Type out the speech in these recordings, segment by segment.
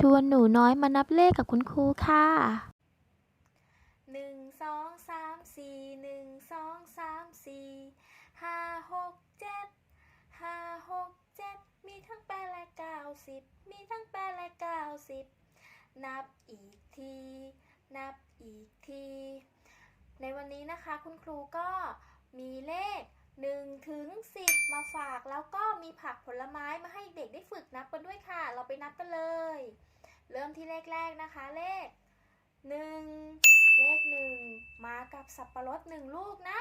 ชวนหนูน้อยมานับเลขกับคุณครูค่ะ หนึ่งสองสามสี่หนึ่งสองสามสี่ห้าหกเจ็ดห้าหกเจ็ดมีทั้งแปดและเก้าสิบมีทั้งแปดและเก้าสิบนับอีกที นับอีกที ในวันนี้นะคะคุณครูก็มีเลข 1ถึง10 มาฝากแล้วก็มีผักผลไม้มาให้เด็กได้ฝึกนับกันด้วยค่ะ เราไปนับกันเลย เริ่มที่เลขแรกนะคะ เลข 1 เลข 1 มากับสับปะรด1 ลูกนะ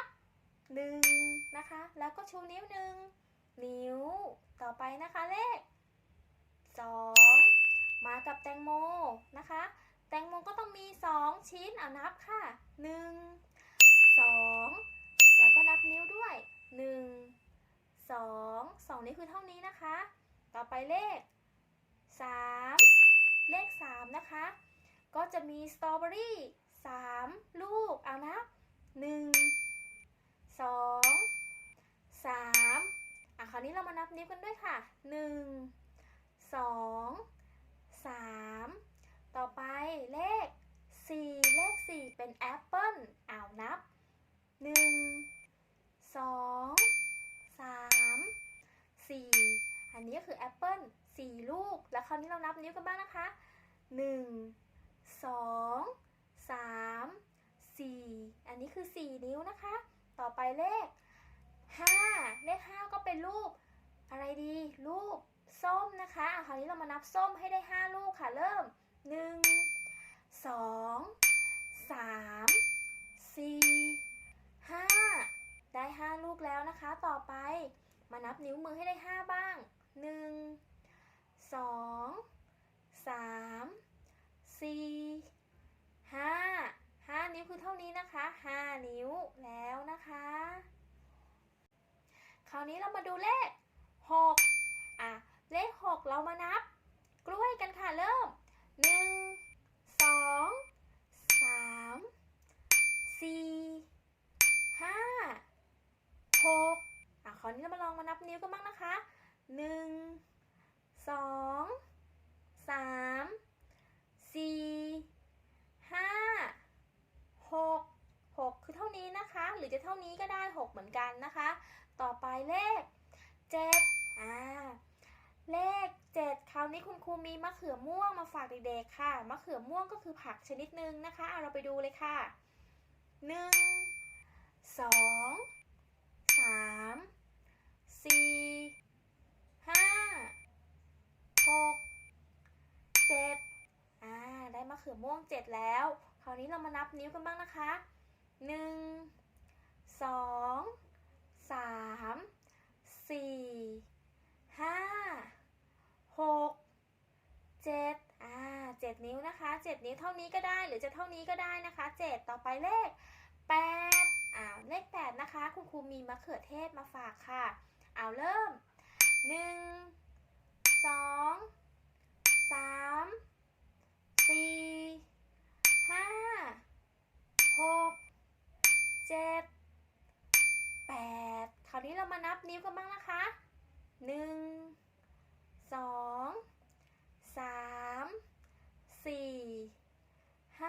1นะคะ แล้วก็ชูนิ้วหนึ่งนิ้ว ต่อไปนะคะเลข 2 มากับแตงโมนะคะ แตงโมก็ต้องมี 2 ชิ้นเอานับค่ะ 1 2 แล้วก็นับนิ้วด้วย 1 2 2 นี่คือเท่านี้นะคะ ต่อไปเลข 3 เลข 3 นะคะ ก็จะมีสตรอเบอรี่3ลูก เอานับ1 2 3 อะ คราวนี้เรามานับนิ้วกันด้วยค่ะ 1 2 3 ต่อไปเลข 4 เลข 4 เป็นแอปเปิ้ลเอานับ 1 2 3 4 อันนี้ก็คือแอปเปิ้ล4ลูก แล้วคราวนี้เรานับนิ้วกันบ้างนะคะ 1 2 3 4 อันนี้คือ 4 นิ้วนะคะ ต่อไปเลข 5 เลข 5 ก็เป็นรูป อะไรดี รูปส้มนะคะ คราวนี้เรามานับส้มให้ได้ 5 ลูกค่ะ เริ่ม 1 2 3 4 5 ได้ 5 ลูกแล้วนะคะ ต่อไป มานับนิ้วมือให้ได้ 5 บ้าง 1 2 3 4 5 5 นิ้วคือเท่านี้นะคะ 5 นิ้วแล้วนะคะ คราวนี้เรามาดูเลข 6 อะ เลข 6 เรามานับ กล้วยกันค่ะ เริ่ม 1 2 3 4 5 6อะค ราวนี้เรามาลองมานับนิ้วกันบ้างนะคะ 1 2 3 4 5 6 6 คือเท่านี้นะคะ หรือจะเท่านี้ก็ได้ 6 เหมือนกันนะคะ ต่อไปเลข 7 อ่า เลข 7 คราวนี้คุณครูมีมะเขือม่วงมาฝากเด็กๆค่ะ มะเขือม่วงก็คือผักชนิดหนึ่งนะคะ เอาเราไปดูเลยค่ะ 1 2 3 4 5 6 7อ่า ได้มะเขือม่วง7แล้ว คราวนี้เรามานับนิ้วกันบ้างนะคะ1 2 3 4 5 6 7อ่า7นิ้วนะคะ7นิ้วเท่านี้ก็ได้หรือจะเท่านี้ก็ได้นะคะ7ต่อไปเลข8อ่าเลข8นะคะ คุณครูมีมะเขือเทศมาฝากค่ะ เอาเริ่ม1 2 3 4 5 6 7 8คราวนี้เรามานับนิ้วกันบ้างนะคะ1 2 3 4 5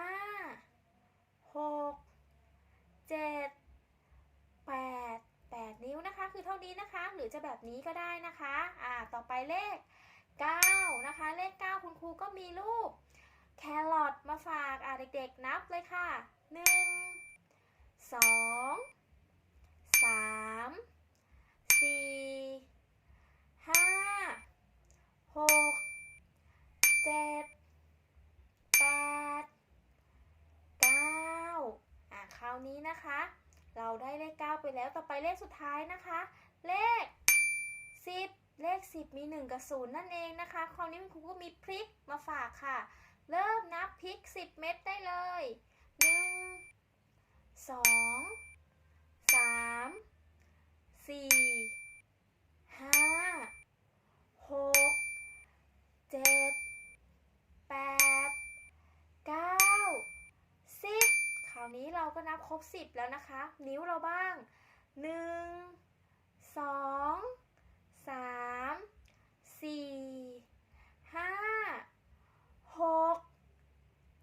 6 7 8 8นิ้วนะ คือเท่านี้นะคะ หรือจะแบบนี้ก็ได้นะคะอ่าต่อไปเลข 9 นะคะ เลข 9 คุณครูก็มีรูปแครอทมาฝากอ่าเด็กๆนับเลยค่ะ 1 2 3 4 5 6 7 8 9อะคราวนี้นะคะ เราได้เลข 9 ไปแล้วต่อไปเลขสุดท้ายนะคะ เลข 10 เลข 10 มี 1 กับ 0 นั่นเองนะคะคราวนี้คุณครูก็มีพริกมาฝากค่ะ เริ่มนับพริก 10 เม็ดได้เลย 1 2าวนี้เราก็นับครบ 10 แล้วนะคะ นิ้วเราบ้าง 1 2 3 4 5 6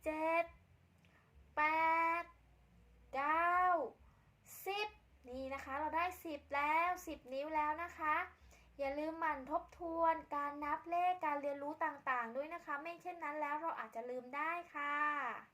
7 8 9 10 นี่นะคะ เราได้ 10 แล้ว 10 นิ้วแล้วนะคะ อย่าลืมหมั่นทบทวนการนับเลขการเรียนรู้ต่างๆ ด้วยนะคะ ไม่เช่นนั้นแล้วเราอาจจะลืมได้ค่ะ